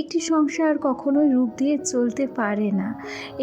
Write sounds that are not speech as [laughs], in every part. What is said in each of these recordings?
একটি সংসার কখনোই রূপ দিয়ে চলতে পারে না।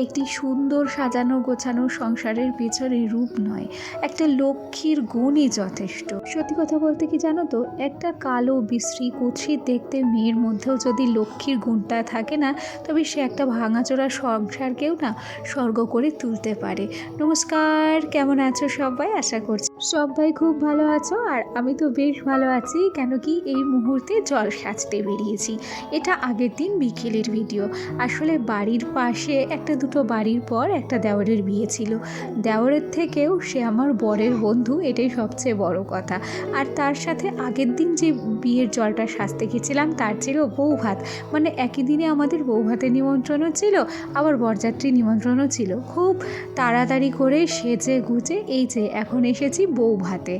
একটি সুন্দর সাজানো গোছানো সংসারের পেছনে রূপ নয়, একটা লক্ষ্মীর গুণই যথেষ্ট। সত্যি কথা বলতে কি জানো তো, একটা কালো, বিশ্রী, কুৎসিত দেখতে মেয়ের মধ্যেও যদি লক্ষ্মীর গুণটা থাকে না, তবে সে একটা ভাঙাচোরা সংসারকেও না স্বর্গ করে তুলতে পারে। নমস্কার, কেমন আছো সবাই? আশা করছি সবাই খুব ভালো আছো আর আমি তো বেশ ভালো আছি, কেন কি এই মুহূর্তে জল সাজতে বেরিয়েছি। এটা আগের দিন বিকেলের ভিডিও আসলে বাড়ির পাশে একটা দুটো বাড়ির পর একটা দেওরের বিয়ে ছিল। দেওরের থেকেও সে আমার বরের বন্ধু, এটাই সবচেয়ে বড় কথা। আর তার সাথে আগের দিন যে বিয়ের জলটা সাজতে গেছিলাম, তার ছিল বউ ভাত মানে একই দিনে আমাদের বউ ভাতের নিমন্ত্রণও ছিল, আবার বরযাত্রী নিমন্ত্রণও ছিল। খুব তাড়াতাড়ি করে সেজে গুজে এই যে এখন এসেছি বউ ভাতে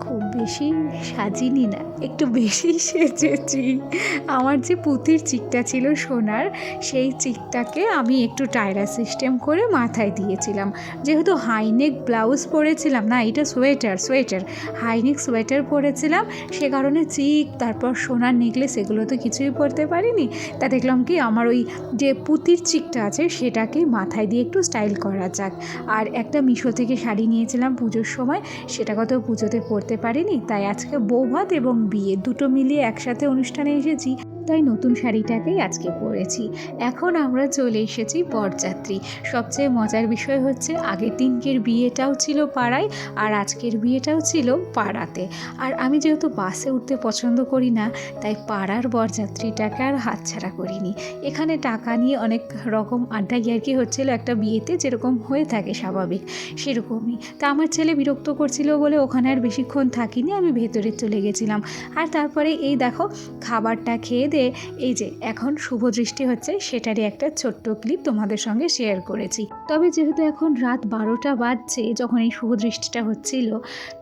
খুব বেশি সাজিনি না। একটু বেশি [laughs] সেজেছি। আমার যে পুঁতির চিকটা ছিল সোনার, সেই চিকটাকে আমি একটু টায়রা সিস্টেম করে মাথায় দিয়েছিলাম। যেহেতু হাইনেক ব্লাউজ পরেছিলাম না, এটা সোয়েটার সোয়েটার, হাইনেক সোয়েটার পরেছিলাম, সে কারণে চিক, তারপর সোনার নেকলেস এগুলো তো কিছুই পরতে পারিনি। তা দেখলাম কি, আমার ওই যে পুঁতির চিকটা আছে, সেটাকে মাথায় দিয়ে একটু স্টাইল করা যাক। আর একটা মিশো থেকে শাড়ি নিয়েছিলাম পুজোর সময় সেটা কত পুজোতে পরতে পারিনি, তাই আজকে বৌভাত এবং বিয়ে দুটো মিলিয়ে একসাথে অনুষ্ঠানে এসেছি। তাই নতুন শাড়িটাকেই আজকে পরেছি। এখন আমরা চলে এসেছি বরযাত্রী। সবচেয়ে মজার বিষয় হচ্ছে আগের দিনকের বিয়েটাও ছিল পাড়ায় আর আজকের বিয়েটাও ছিল পাড়াতে। আর আমি যেহেতু বাসে উঠতে পছন্দ করি না, তাই পাড়ার বরযাত্রীটাকে আর হাতছাড়া করিনি। এখানে টাকা নিয়ে অনেক রকম আড্ডা ইয়ার্কি হচ্ছিল একটা বিয়েতে, যেরকম হয়ে থাকে স্বাভাবিক, সেরকমই। তা আমার ছেলে বিরক্ত করছিল বলে ওখানে আর বেশিক্ষণ থাকিনি, আমি ভেতরে চলে গেছিলাম। আর তারপরে এই দেখো, খাবারটা খেয়ে দিয়ে এই যে এখন শুভ দৃষ্টি হচ্ছে, সেটারই একটা ছোট্ট ক্লিপ তোমাদের সঙ্গে শেয়ার করেছি। তবে যেহেতু এখন রাত বারোটা বাজছে, যখন এই শুভ দৃষ্টিটা হচ্ছিল,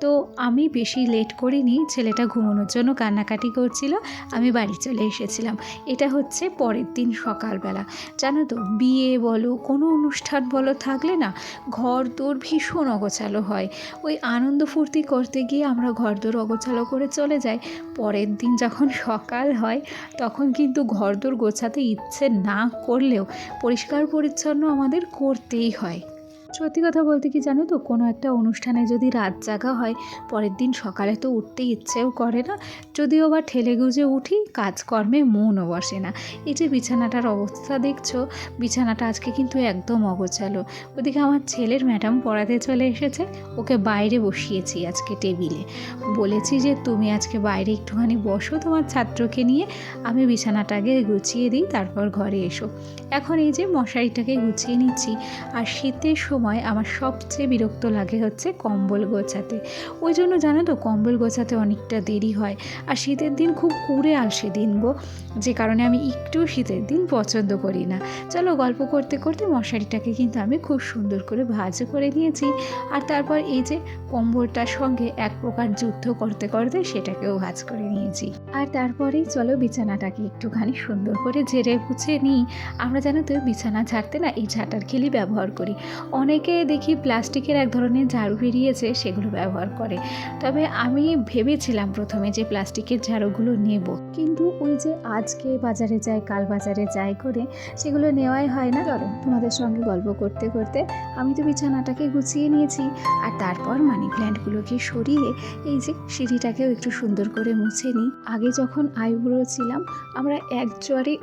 তো আমি বেশি লেট করিনি, ছেলেটা ঘুমানোর জন্য কান্নাকাটি করছিল, আমি বাড়ি চলে এসেছিলাম। এটা হচ্ছে পরের দিন সকালবেলা। জানো তো, বিয়ে বলো, কোনো অনুষ্ঠান বলো, থাকলে না ঘর দোর ভীষণ অগোছালো হয়। ওই আনন্দ ফুর্তি করতে গিয়ে আমরা ঘর দোর অগোছালো করে চলে যাই। পরের দিন যখন সকাল হয় তখন কিন্তু ঘরদোর গোছাতে ইচ্ছে না করলেও পরিষ্কার পরিচ্ছন্ন আমাদের করতেই হয়। সত্যি কথা বলতে কি জানো তো, কোনো একটা অনুষ্ঠানে যদি রাত জাগা হয়, পরের দিন সকালে তো উঠতে ইচ্ছেও করে না। যদিও বা ঠেলে গুজে উঠি, কাজকর্মে মনও বসে না। এই যে বিছানাটার অবস্থা দেখছ, বিছানাটা আজকে কিন্তু একদম অগোছালো। ওদিকে আমার ছেলের ম্যাডাম পড়াতে চলে এসেছে, ওকে বাইরে বসিয়েছি আজকে টেবিলে। বলেছি যে, তুমি আজকে বাইরে একটুখানি বসো তোমার ছাত্রকে নিয়ে, আমি বিছানাটাকে গুছিয়ে দিই, তারপর ঘরে এসো। এখন এই যে মশারিটাকে গুছিয়ে নিচ্ছি, আর শীতের সময় আমার সবচেয়ে বিরক্ত লাগে হচ্ছে কম্বল গোছাতে। ওই জন্য জানো তো কম্বল গোছাতে অনেকটা দেরি হয়। আর শীতের দিন খুব কুড়ে আলসে দিন গো, যে কারণে আমি একটু শীতের দিন পছন্দ করি না। চলো গল্প করতে করতে মশারিটাকে কিন্তু আমি খুব সুন্দর করে ভাজ করে নিয়েছি। আর তারপর এই যে কম্বলটার সঙ্গে এক প্রকার যুদ্ধ করতে করতে সেটাকেও ভাজ করে নিয়েছি। আর তারপরেই চলো বিছানাটাকে একটুখানি সুন্দর করে ঝেড়ে পুছে নিই। আমরা জানো তো বিছানা ঝাড়তে না এই ঝাঁটার খেলি ব্যবহার করি। অনেকে দেখি প্লাস্টিকের এক ধরনের ঝাড়ু বেরিয়েছে, সেগুলো ব্যবহার করে। তবে আমি ভেবেছিলাম প্রথমে যে প্লাস্টিকের ঝাড়ুগুলো নেব। কিন্তু ওই যে আজকে বাজারে যাই, কাল বাজারে যাই করে সেগুলো নেওয়াই হয় না। চলো, তোমাদের সঙ্গে গল্প করতে করতে আমি তো বিছানাটাকে গুছিয়ে নিয়েছি। আর তারপর মানি প্ল্যান্টগুলোকে সরিয়ে এই যে সিঁড়িটাকেও একটু সুন্দর করে মুছে নিই। আগে যখন আইবুড়ো ছিলাম, আমরা এক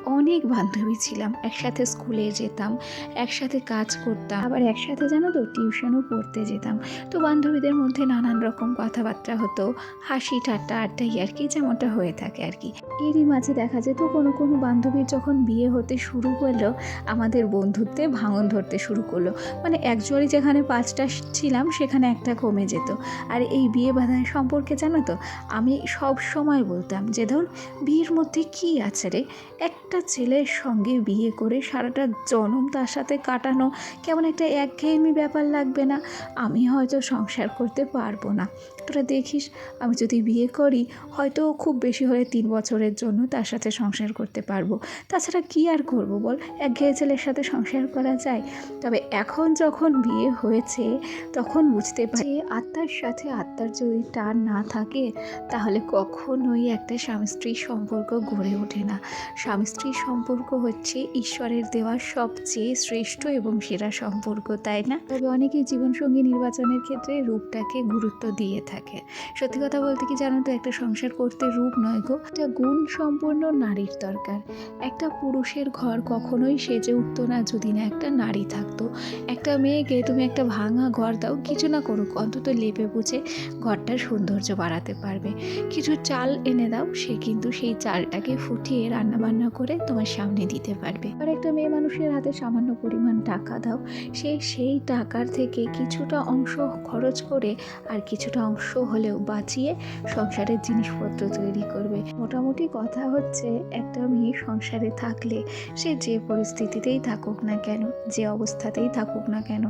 অনেক বান্ধবী ছিলাম। একসাথে স্কুলে যেতাম, একসাথে কাজ করতাম, আবার একসাথে জানো তো টিউশনও পড়তে যেতাম। তো বান্ধবীদের মধ্যে নানান রকম কথাবার্তা হতো, হাসি, ঠাট্টা আড্ডাই আর কি যেমনটা হয়ে থাকে আর কি। এরই মাঝে দেখা যেত কোনো কোনো বান্ধবীর যখন বিয়ে হতে শুরু করল, আমাদের বন্ধুত্বে ভাঙন ধরতে শুরু করল। মানে জোয়ারি যেখানে পাঁচটা ছিলাম, সেখানে একটা কমে যেত। আর এই বিয়ে বাঁধার সম্পর্কে জানো তো, আমি সব সময় বলতাম যে, ধর, বিয়ের মধ্যে কি আছে রে? একটা ছেলের সঙ্গে বিয়ে করে সারাটা জনম তার সাথে কাটানো, কেমন একটা একঘেয়ে একঘেয়েমি ব্যাপার লাগবে না। আমি হয়তো সংসার করতে পারব না। তোরা দেখিস, আমি যদি বিয়ে করি, হয়তো খুব বেশি হলে তিন বছরের জন্য তার সাথে সংসার করতে পারব। তাছাড়া কি আর করব বল? একঘেয়ে ছেলের সাথে সংসার করা যায়। তবে এখন যখন বিয়ে হয়েছে, তখন বুঝতে পারি আত্মার সাথে আত্মার যদি টান না থাকে, তাহলে কখনোই একটা স্বামী স্ত্রীর সম্পর্ক গড়ে ওঠে না। স্বামী স্ত্রীর সম্পর্ক হচ্ছে ঈশ্বরের দেওয়া সবচেয়ে শ্রেষ্ঠ এবং সেরা সম্পর্ক। তাই না? তবে অনেকেই জীবনসঙ্গী নির্বাচনের ক্ষেত্রে রূপটাকে গুরুত্ব দিয়ে থাকে। সত্যি কথা বলতে কি জানো তো, একটা সংসার করতে রূপ নয় গো, একটা গুণ সম্পন্ন নারীর দরকার। একটা পুরুষের ঘর কখনোই সেজে উঠতো না যদি না একটা নারী থাকতো। একটা মেয়েকে তুমি একটা ভাঙা ঘর দাও, কিছু না করুক, অন্তত লেপে পুছে ঘরটার সৌন্দর্য বাড়াতে পারবে। কিছু চাল এনে দাও, সে কিন্তু সেই চালটাকে ফুটিয়ে রান্না বান্না করে তোমার সামনে দিতে পারবে। আর একটা মেয়ে মানুষের হাতে সামান্য পরিমাণ টাকা দাও সে সেই টাকার থেকে কিছুটা অংশ খরচ করে আর কিছুটা অংশ হলেও বাঁচিয়ে সংসারের জিনিসপত্র তৈরি করবে। মোটামুটি কথা হচ্ছে, একটা মেয়ে সংসারে থাকলে সে যে পরিস্থিতিতেই থাকুক না কেন, যে অবস্থাতেই থাকুক না কেন,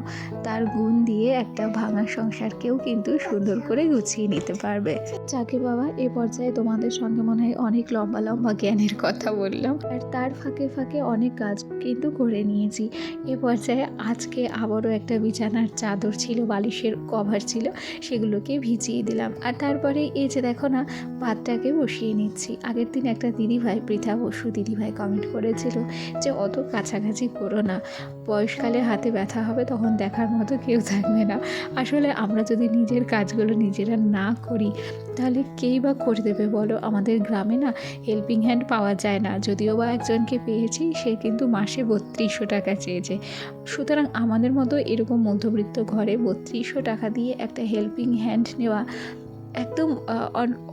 তার গুণ দিয়ে একটা ভাঙা সংসারকেও কিন্তু সুন্দর করে গুছিয়ে নিতে পারবে। যাকে বাবা এ পর্যায়ে তোমাদের সঙ্গে মনে হয় অনেক লম্বা লম্বা জ্ঞানের কথা বললাম। আর তার ফাঁকে ফাঁকে অনেক কাজ কিন্তু করে নিয়েছি। এ পর্যায়ে আজকে আবারও একটা বিছানার চাদর ছিল, বালিশের কভার ছিল, সেগুলোকে ভিজিয়ে দিলাম। আর তারপরে এই যে দেখো না ভাতটাকে বসিয়ে নিচ্ছি। আগের দিন একটা দিদিভাই, পৃথা বসু দিদিভাই কমেন্ট করেছিল যে, অত কাছাকাছি করো না। বয়সকালে হাতে ব্যথা হবে, তখন দেখার মতো কেউ থাকবে না। আসলে আমরা যদি নিজের কাজগুলো নিজেরা না করি তাহলে কেই বা করে দেবে বলো? আমাদের গ্রামে না হেল্পিং হ্যান্ড পাওয়া যায় না। যদিও বা একজনকে পেয়েছি, সে কিন্তু মাসে বত্রিশশো টাকা চেয়েছে। সুতরাং আমাদের মতো এরকম মধ্যবিত্ত ঘরে বত্রিশশো টাকা দিয়ে একটা হেল্পিং হ্যান্ড নেওয়া একদম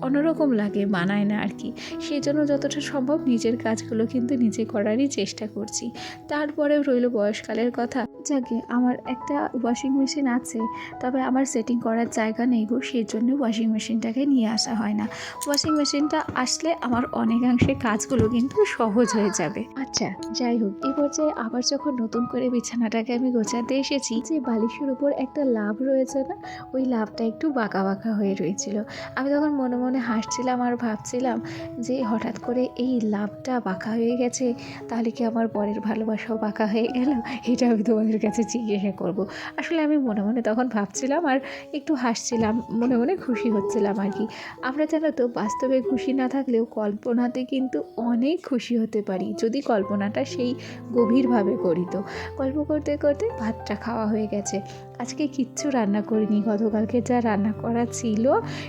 অন্যরকম লাগে, মানায় না আর কি। সেই জন্য যতটা সম্ভব নিজের কাজগুলো কিন্তু নিজে করারই চেষ্টা করছি। তারপরে রইল বয়সকালের কথা। যাকে আমার একটা ওয়াশিং মেশিন আছে, তবে আমার সেটিং করার জায়গা নেই গো, সেই জন্য ওয়াশিং মেশিনটাকে নিয়ে আসা হয় না। ওয়াশিং মেশিনটা আসলে আমার অনেকাংশে কাজগুলো কিন্তু সহজ হয়ে যাবে। আচ্ছা যাই হোক এই পর্যায়ে আবার যখন নতুন করে বিছানাটাকে আমি গোছাতে এসেছি, যে বালিশের উপর একটা লাভ রয়েছে না, ওই লাভটা একটু বাঁকা বাঁকা হয়ে রয়েছিল আমি তখন মনে মনে হাসছিলাম আর ভাবছিলাম যে হঠাৎ করে এই লাভটা বাঁকা হয়ে গেছে, তাহলে কি আমার বরের ভালোবাসাও বাঁকা হয়ে গেল? এটা আমি তোমাদের কাছে জিজ্ঞাসা করব। আসলে আমি মনে মনে তখন ভাবছিলাম আর একটু হাসছিলাম, মনে মনে খুশি হচ্ছিলাম আর কি। আমরা জানো তো বাস্তবে খুশি না থাকলেও কল্পনাতে কিন্তু অনেক খুশি হতে পারি, যদি কল্পনাটা সেই গভীরভাবে করি তো। গল্প করতে করতে ভাতটা খাওয়া হয়ে গেছে। আজকে কিচ্ছু রান্না করিনি, গতকালকে যা রান্না করা ছিল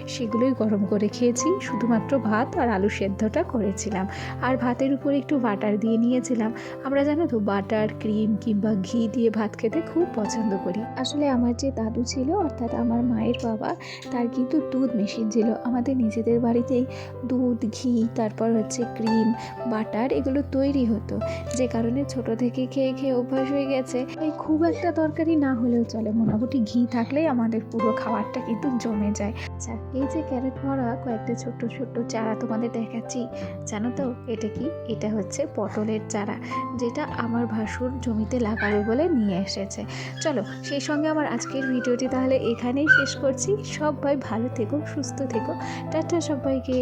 সেগুলোই গরম করে খেয়েছি। শুধুমাত্র ভাত আর আলু সেদ্ধটা করেছিলাম। আর ভাতের উপরে একটু বাটার দিয়ে নিয়েছিলাম। আমরা জানো তো, বাটার, ক্রিম কিংবা ঘি দিয়ে ভাত খেতে খুব পছন্দ করি। আসলে আমার যে দাদু ছিল, অর্থাৎ আমার মায়ের বাবা, তার কিন্তু দুধ মেশিন ছিল। আমাদের নিজেদের বাড়িতেই দুধ, ঘি, তারপর হচ্ছে ক্রিম, বাটার এগুলো তৈরি হতো। যে কারণে ছোট থেকে খেয়ে খেয়ে অভ্যাস হয়ে গেছে। এই খুব একটা তরকারি না হলেও চলে। মোটামুটি ঘি থাকলেই আমাদের পুরো খাবারটা কিন্তু জমে যায়। আচ্ছা এই যে ক্যারেট ভরা কয়েকটা ছোট্ট ছোট্ট চারা তোমাদের দেখাচ্ছি, জানো তো? এটা কি? এটা হচ্ছে পটলের চারা, যেটা আমার ভাসুর জমিতে লাগাবে বলে নিয়ে এসেছে। চলো, সেই সঙ্গে আমার আজকের ভিডিওটি তাহলে এখানেই শেষ করছি। সবাই ভালো থেকো, সুস্থ থেকো। টাটা সবাইকে।